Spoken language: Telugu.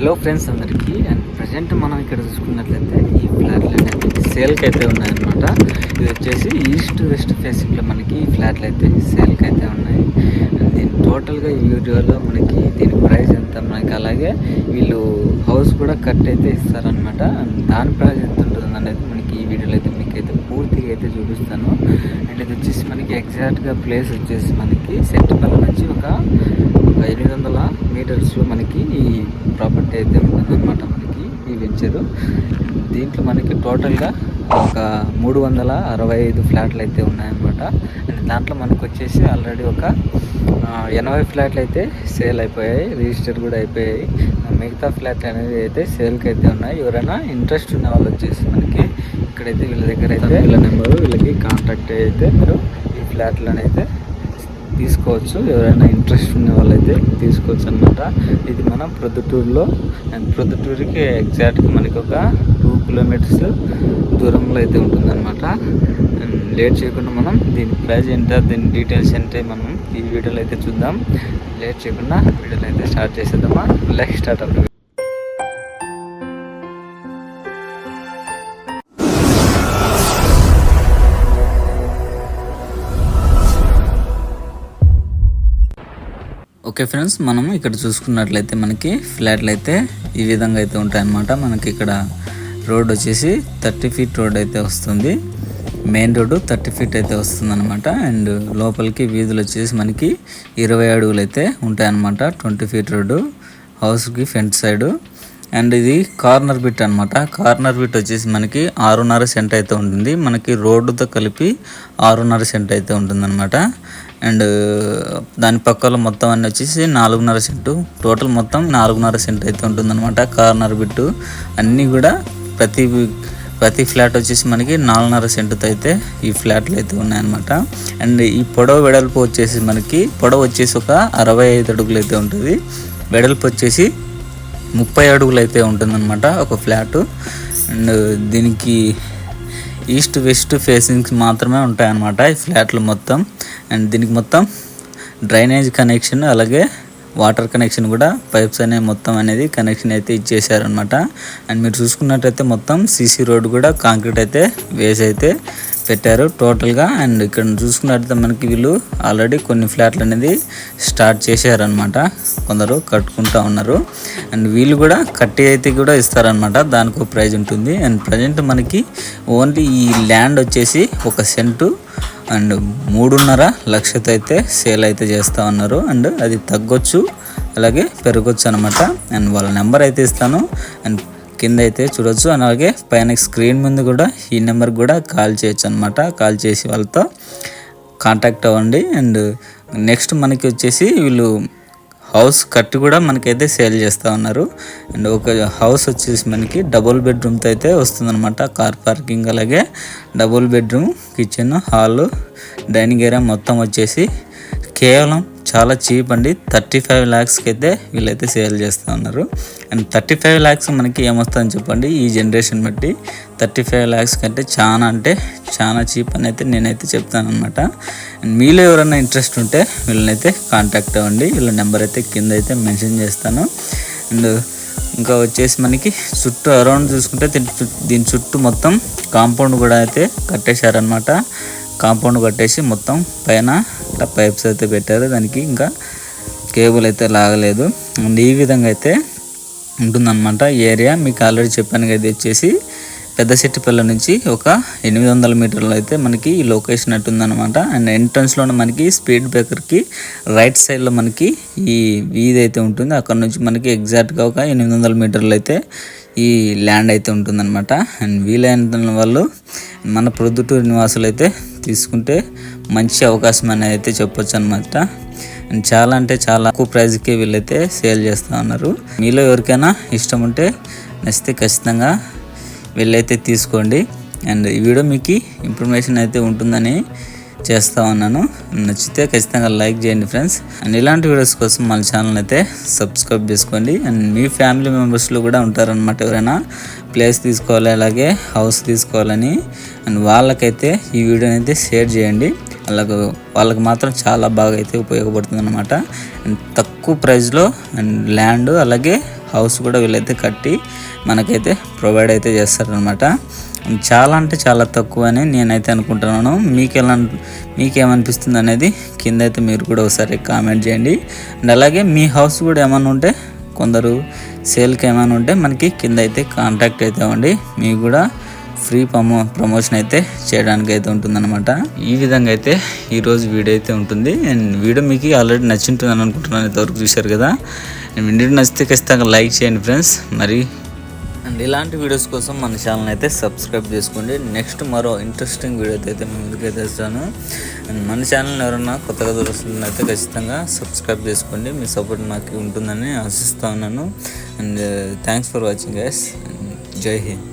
హలో ఫ్రెండ్స్ అందరికీ. అండ్ ప్రజెంట్ మనం ఇక్కడ చూసుకున్నట్లయితే ఈ ఫ్లాట్లు అనేవి సేల్కి అయితే ఉన్నాయన్నమాట. ఇది వచ్చేసి ఈస్ట్ వెస్ట్ ఫేసింగ్లో మనకి ఈ ఫ్లాట్లు అయితే సేల్కి అయితే ఉన్నాయి. అండ్ దీని టోటల్గా ఈ వీడియోలో మనకి దీని ప్రైస్ ఎంత మనకి అలాగే వీళ్ళు హౌస్ కూడా కట్ అయితే ఇస్తారనమాట దాని ప్రైస్ ఎంత ఉంటుంది అనేది మనకి ఈ వీడియోలో అయితే మీకు అయితే పూర్తిగా అయితే చూపిస్తాను. అండ్ ఇది వచ్చేసి మనకి ఎగ్జాక్ట్గా ప్లేస్ వచ్చేసి మనకి సెట్టుపల్లి నుంచి ఒక ఒక ఎనిమిది వందల మీటర్స్లో మనకి ఈ ప్రాపర్టీ అయితే ఉంటుందన్నమాట మనకి ఈ వెంచరు. దీంట్లో మనకి టోటల్గా ఒక మూడు వందల అరవై ఐదు ఫ్లాట్లు అయితే ఉన్నాయన్నమాట. దాంట్లో మనకు వచ్చేసి ఆల్రెడీ ఒక ఎనభై ఫ్లాట్లు అయితే సేల్ అయిపోయాయి రిజిస్టర్ కూడా అయిపోయాయి. మిగతా ఫ్లాట్లు అనేది అయితే సేల్కి అయితే ఉన్నాయి. ఎవరైనా ఇంట్రెస్ట్ ఉన్న వాళ్ళు వచ్చేసి మనకి ఇక్కడైతే వీళ్ళ దగ్గర అయితే వీళ్ళ నెంబరు వీళ్ళకి కాంటాక్ట్ అయితే మీరు ఈ ఫ్లాట్లను అయితే తీసుకోవచ్చు. ఎవరైనా ఇంట్రెస్ట్ ఉన్న వాళ్ళైతే తీసుకోవచ్చు అనమాట ఇది మన ప్రొద్దుటూరులో అండ్ ప్రొద్దుటూరుకి ఎగ్జాక్ట్గా మనకి ఒక టూ కిలోమీటర్స్ దూరంలో అయితే ఉంటుందన్నమాట. లేట్ చేయకుండా మనం దీని ప్రైజ్ ఎంత దీని డీటెయిల్స్ ఏంటో మనం ఈ వీడియోలో అయితే చూద్దాం. లేట్ చేయకుండా వీడియోలో అయితే స్టార్ట్ చేసేద్దామా? లైక్ స్టార్ట్ అవుతుంది ఓకే ఫ్రెండ్స్ మనం ఇక్కడ చూసుకున్నట్లయితే మనకి ఫ్లాట్లు అయితే ఈ విధంగా అయితే ఉంటాయన్నమాట. మనకి ఇక్కడ రోడ్ వచ్చేసి థర్టీ ఫీట్ రోడ్ అయితే వస్తుంది. మెయిన్ రోడ్డు థర్టీ ఫీట్ అయితే వస్తుంది అనమాట అండ్ లోపలికి వీధులు వచ్చేసి మనకి ఇరవై అడుగులు అయితే ఉంటాయన్నమాట. ట్వంటీ ఫీట్ రోడ్డు హౌస్కి ఫ్రంట్ సైడు. అండ్ ఇది కార్నర్ బిట్ అనమాట కార్నర్ బిట్ వచ్చేసి మనకి ఆరున్నర సెంట్ అయితే ఉంటుంది. మనకి రోడ్డుతో కలిపి ఆరున్నర సెంట్ అయితే ఉంటుందన్నమాట. అండ్ దాని పక్కలో మొత్తం అన్నీ వచ్చేసి నాలుగున్నర సెంటు. టోటల్ మొత్తం నాలుగున్నర సెంట్ అయితే ఉంటుందన్నమాట కార్నర్ బిట్టు. అన్నీ కూడా ప్రతి ప్రతి ఫ్లాట్ వచ్చేసి మనకి నాలుగున్నర సెంటుతో అయితే ఈ ఫ్లాట్లు అయితే ఉన్నాయన్నమాట. అండ్ ఈ పొడవ వెడల్పు వచ్చేసి మనకి పొడవ వచ్చేసి ఒక అరవై ఐదు అడుగులు అయితే ఉంటుంది. వెడల్పు వచ్చేసి ముప్పై అడుగులు అయితే ఉంటుందన్నమాట ఒక ఫ్లాట్. అండ్ దీనికి ఈస్ట్ వెస్ట్ ఫేసింగ్స్ మాత్రమే ఉంటాయన్నమాట ఈ ఫ్లాట్లు మొత్తం. అండ్ దీనికి మొత్తం డ్రైనేజ్ కనెక్షన్ అలాగే వాటర్ కనెక్షన్ కూడా పైప్స్ అనే మొత్తం అనేది కనెక్షన్ అయితే ఇచ్చేసారనమాట అండ్ మీరు చూసుకున్నట్టయితే మొత్తం సీసీ రోడ్ కూడా కాంక్రీట్ అయితే వేసి అయితే పెట్టారు టోటల్గా. అండ్ ఇక్కడ చూసుకున్నట్లయితే మనకి వీళ్ళు ఆల్రెడీ కొన్ని ఫ్లాట్లు అనేది స్టార్ట్ చేశారనమాట కొందరు కట్టుకుంటా ఉన్నారు. అండ్ వీళ్ళు కూడా కట్టి అయితే కూడా ఇస్తారనమాట దానికి ఒక ప్రైజ్ ఉంటుంది. అండ్ ప్రజెంట్ మనకి ఓన్లీ ఈ ల్యాండ్ వచ్చేసి ఒక సెంటు అండ్ మూడున్నర లక్షతో అయితే సేల్ అయితే చేస్తూ ఉన్నారు. అండ్ అది తగ్గొచ్చు అలాగే పెరగొచ్చు అనమాట అండ్ వాళ్ళ నెంబర్ అయితే ఇస్తాను. అండ్ కింద అయితే చూడొచ్చు. అలాగే పైన స్క్రీన్ ముందు కూడా ఈ నెంబర్ కూడా కాల్ చేయొచ్చు అనమాట కాల్ చేసి వాళ్ళతో కాంటాక్ట్ అవ్వండి. అండ్ నెక్స్ట్ మనకి వచ్చేసి వీళ్ళు హౌస్ కట్టి కూడా మనకైతే సేల్ చేస్తూ ఉన్నారు. అండ్ ఒక హౌస్ వచ్చేసి మనకి డబుల్ బెడ్రూమ్తో అయితే వస్తుందన్నమాట. కార్ పార్కింగ్ అలాగే double bedroom kitchen hall dining area మొత్తం వచ్చేసి కేవలం చాలా చీప్ అండి. థర్టీ ఫైవ్ ల్యాక్స్కి అయితే వీళ్ళైతే సేల్ చేస్తూ ఉన్నారు. అండ్ థర్టీ ఫైవ్ ల్యాక్స్ మనకి ఏమొస్తుందని చెప్పండి? ఈ జనరేషన్ బట్టి థర్టీ ఫైవ్ ల్యాక్స్ కంటే చాలా అంటే చాలా చీప్ అని అయితే నేనైతే చెప్తాను అనమాట అండ్ మీలో ఎవరైనా ఇంట్రెస్ట్ ఉంటే వీళ్ళనైతే కాంటాక్ట్ అవ్వండి. వీళ్ళ నెంబర్ అయితే కింద అయితే మెన్షన్ చేస్తాను. అండ్ ఇంకా వచ్చేసి మనకి చుట్టూ అరౌండ్ చూసుకుంటే దీని చుట్టూ- దీని చుట్టూ మొత్తం కాంపౌండ్ కూడా అయితే కట్టేశారనమాట కాంపౌండ్ కట్టేసి మొత్తం పైన ఇట్లా పైప్స్ అయితే పెట్టారు. దానికి ఇంకా కేబుల్ అయితే లాగలేదు. అండ్ ఈ విధంగా అయితే ఉంటుందన్నమాట ఈ ఏరియా. మీకు ఆల్రెడీ చెప్పాను కదా వచ్చేసి పెద్ద సెట్టిపల్లి నుంచి ఒక ఎనిమిది వందల మీటర్లు అయితే మనకి ఈ లొకేషన్ అట్టుందనమాట అండ్ ఎంట్రన్స్లోనే మనకి స్పీడ్ బ్రేకర్కి రైట్ సైడ్లో మనకి ఈ వీధి అయితే ఉంటుంది. అక్కడ నుంచి మనకి ఎగ్జాక్ట్గా ఒక ఎనిమిది వందల మీటర్లు అయితే ఈ ల్యాండ్ అయితే ఉంటుందన్నమాట. అండ్ వీలైన వాళ్ళు మన ప్రొద్దుటూరు నివాసులు అయితే తీసుకుంటే మంచి అవకాశం అనేది అయితే చెప్పొచ్చు అనమాట అండ్ చాలా అంటే చాలా తక్కువ ప్రైజ్కి వీళ్ళైతే సేల్ చేస్తూ ఉన్నారు. మీలో ఎవరికైనా ఇష్టం ఉంటే నచ్చితే ఖచ్చితంగా వీళ్ళైతే తీసుకోండి. అండ్ ఈ వీడియో మీకు ఇన్ఫర్మేషన్ అయితే ఉంటుందని చేస్తూ ఉన్నాను. నచ్చితే ఖచ్చితంగా లైక్ చేయండి ఫ్రెండ్స్ అండ్ ఇలాంటి వీడియోస్ కోసం మన ఛానల్ అయితే సబ్స్క్రైబ్ చేసుకోండి. అండ్ మీ ఫ్యామిలీ మెంబర్స్లో కూడా ఉంటారనమాట ఎవరైనా. ప్లేస్ తీసుకోవాలి అలాగే హౌస్ తీసుకోవాలని. అండ్ వాళ్ళకైతే ఈ వీడియోని అయితే షేర్ చేయండి. వాళ్ళకు వాళ్ళకి మాత్రం చాలా బాగా అయితే ఉపయోగపడుతుంది అనమాట అండ్ తక్కువ ప్రైస్లో అండ్ ల్యాండ్ అలాగే హౌస్ కూడా వీళ్ళైతే కట్టి మనకైతే ప్రొవైడ్ అయితే చేస్తారనమాట చాలా అంటే చాలా తక్కువ అని నేనైతే అనుకుంటున్నాను. మీకు ఎలా మీకేమనిపిస్తుంది అనేది కింద అయితే మీరు కూడా ఒకసారి కామెంట్ చేయండి. అండ్ అలాగే మీ హౌస్ కూడా ఏమైనా ఉంటే కొందరు సేల్కి ఏమైనా ఉంటే మనకి కింద అయితే కాంటాక్ట్ అయితే అవ్వండి. మీకు కూడా ఫ్రీ ప్రమో ప్రమోషన్ అయితే చేయడానికి అయితే ఉంటుందన్నమాట. ఈ విధంగా అయితే ఈరోజు వీడియో అయితే ఉంటుంది. అండ్ వీడియో మీకు ఆల్రెడీ నచ్చింటుందని అనుకుంటున్నాను. ఇంతవరకు చూశారు కదా. వీడియో నచ్చితే ఖచ్చితంగా లైక్ చేయండి ఫ్రెండ్స్. మరి అండ్ ఇలాంటి వీడియోస్ కోసం మన ఛానల్ అయితే సబ్స్క్రైబ్ చేసుకోండి. నెక్స్ట్ మరో ఇంట్రెస్టింగ్ వీడియో అయితే మేము ముందుకైతే వస్తాను. అండ్ మన ఛానల్ ఎవరన్నా కొత్తగా చూస్తున్నైతే ఖచ్చితంగా సబ్స్క్రైబ్ చేసుకోండి. మీ సపోర్ట్ నాకు ఉంటుందని ఆశిస్తా ఉన్నాను. And thanks for watching guys జై హింద్.